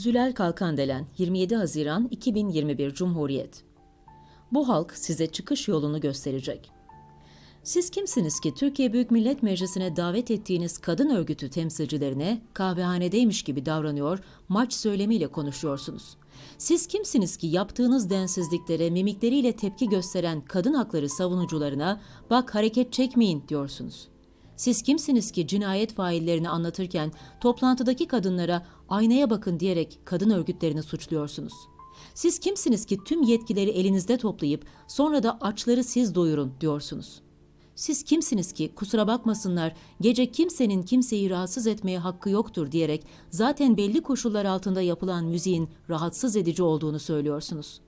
Zülal Kalkandelen 27 Haziran 2021 Cumhuriyet Bu halk size çıkış yolunu gösterecek. Siz kimsiniz ki Türkiye Büyük Millet Meclisi'ne davet ettiğiniz kadın örgütü temsilcilerine kahvehanedeymiş gibi davranıyor, maç söylemiyle konuşuyorsunuz? Siz kimsiniz ki yaptığınız densizliklere mimikleriyle tepki gösteren kadın hakları savunucularına bak hareket çekmeyin diyorsunuz? Siz kimsiniz ki cinayet faillerini anlatırken toplantıdaki kadınlara aynaya bakın diyerek kadın örgütlerini suçluyorsunuz? Siz kimsiniz ki tüm yetkileri elinizde toplayıp sonra da açları siz doyurun diyorsunuz? Siz kimsiniz ki kusura bakmasınlar gece kimsenin kimseyi rahatsız etmeye hakkı yoktur diyerek zaten belli koşullar altında yapılan müziğin rahatsız edici olduğunu söylüyorsunuz?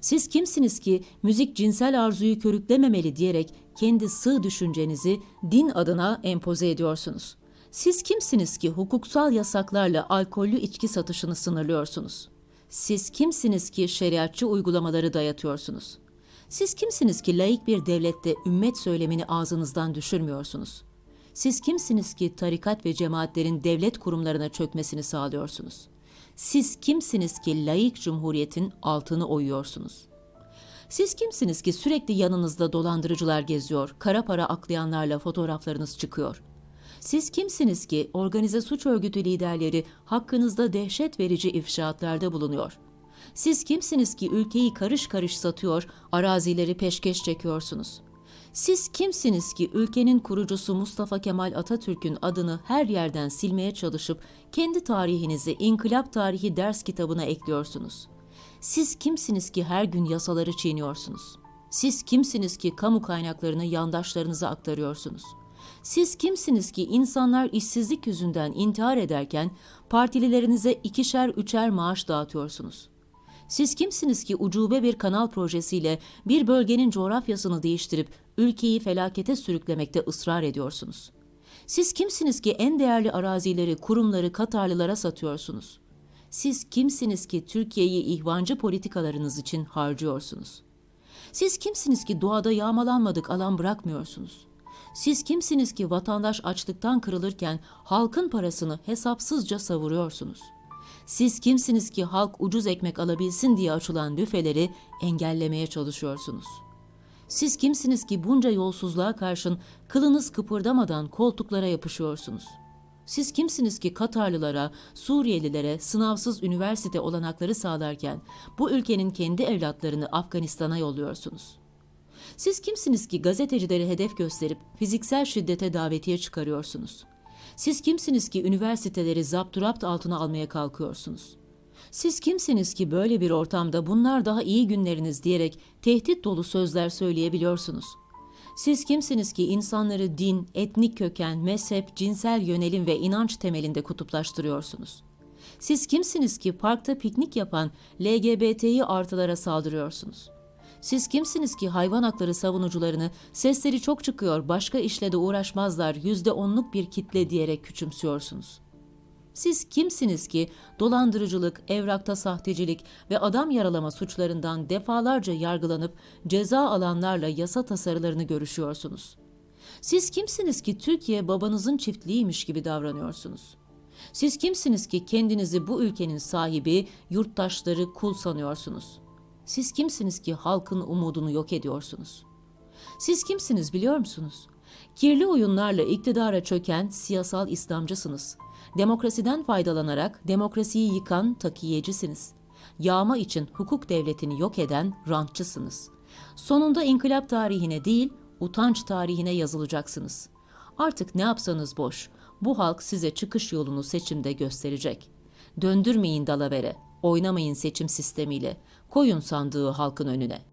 Siz kimsiniz ki müzik cinsel arzuyu körüklememeli diyerek kendi sığ düşüncenizi din adına empoze ediyorsunuz? Siz kimsiniz ki hukuksal yasaklarla alkollü içki satışını sınırlıyorsunuz? Siz kimsiniz ki şeriatçı uygulamaları dayatıyorsunuz? Siz kimsiniz ki laik bir devlette ümmet söylemini ağzınızdan düşürmüyorsunuz? Siz kimsiniz ki tarikat ve cemaatlerin devlet kurumlarına çökmesini sağlıyorsunuz? Siz kimsiniz ki laik cumhuriyetin altını oyuyorsunuz? Siz kimsiniz ki sürekli yanınızda dolandırıcılar geziyor, kara para aklayanlarla fotoğraflarınız çıkıyor? Siz kimsiniz ki organize suç örgütü liderleri hakkınızda dehşet verici ifşaatlarda bulunuyor? Siz kimsiniz ki ülkeyi karış karış satıyor, arazileri peşkeş çekiyorsunuz? Siz kimsiniz ki ülkenin kurucusu Mustafa Kemal Atatürk'ün adını her yerden silmeye çalışıp kendi tarihinizi İnkılap Tarihi ders kitabına ekliyorsunuz? Siz kimsiniz ki her gün yasaları çiğniyorsunuz? Siz kimsiniz ki kamu kaynaklarını yandaşlarınıza aktarıyorsunuz? Siz kimsiniz ki insanlar işsizlik yüzünden intihar ederken partililerinize ikişer üçer maaş dağıtıyorsunuz? Siz kimsiniz ki ucube bir kanal projesiyle bir bölgenin coğrafyasını değiştirip ülkeyi felakete sürüklemekte ısrar ediyorsunuz? Siz kimsiniz ki en değerli arazileri, kurumları Katarlılara satıyorsunuz? Siz kimsiniz ki Türkiye'yi ihvancı politikalarınız için harcıyorsunuz? Siz kimsiniz ki doğada yağmalanmadık alan bırakmıyorsunuz? Siz kimsiniz ki vatandaş açlıktan kırılırken halkın parasını hesapsızca savuruyorsunuz? Siz kimsiniz ki halk ucuz ekmek alabilsin diye açılan büfeleri engellemeye çalışıyorsunuz? Siz kimsiniz ki bunca yolsuzluğa karşın kılınız kıpırdamadan koltuklara yapışıyorsunuz? Siz kimsiniz ki Katarlılara, Suriyelilere sınavsız üniversite olanakları sağlarken bu ülkenin kendi evlatlarını Afganistan'a yolluyorsunuz? Siz kimsiniz ki gazetecileri hedef gösterip fiziksel şiddete davetiye çıkarıyorsunuz? Siz kimsiniz ki üniversiteleri zapturapt altına almaya kalkıyorsunuz? Siz kimsiniz ki böyle bir ortamda bunlar daha iyi günleriniz diyerek tehdit dolu sözler söyleyebiliyorsunuz? Siz kimsiniz ki insanları din, etnik köken, mezhep, cinsel yönelim ve inanç temelinde kutuplaştırıyorsunuz? Siz kimsiniz ki parkta piknik yapan LGBT'yi artılara saldırıyorsunuz? Siz kimsiniz ki hayvan hakları savunucularını sesleri çok çıkıyor başka işle de uğraşmazlar yüzde onluk bir kitle diyerek küçümsüyorsunuz? Siz kimsiniz ki dolandırıcılık, evrakta sahtecilik ve adam yaralama suçlarından defalarca yargılanıp ceza alanlarla yasa tasarılarını görüşüyorsunuz? Siz kimsiniz ki Türkiye babanızın çiftliğiymiş gibi davranıyorsunuz? Siz kimsiniz ki kendinizi bu ülkenin sahibi, yurttaşları kul sanıyorsunuz?'' Siz kimsiniz ki halkın umudunu yok ediyorsunuz? Siz kimsiniz biliyor musunuz? Kirli oyunlarla iktidara çöken siyasal İslamcısınız. Demokrasiden faydalanarak demokrasiyi yıkan takiyecisiniz. Yağma için hukuk devletini yok eden rantçısınız. Sonunda inkılap tarihine değil, utanç tarihine yazılacaksınız. Artık ne yapsanız boş. Bu halk size çıkış yolunu seçimde gösterecek. Döndürmeyin dalavere, oynamayın seçim sistemiyle. Koyun sandığı halkın önüne.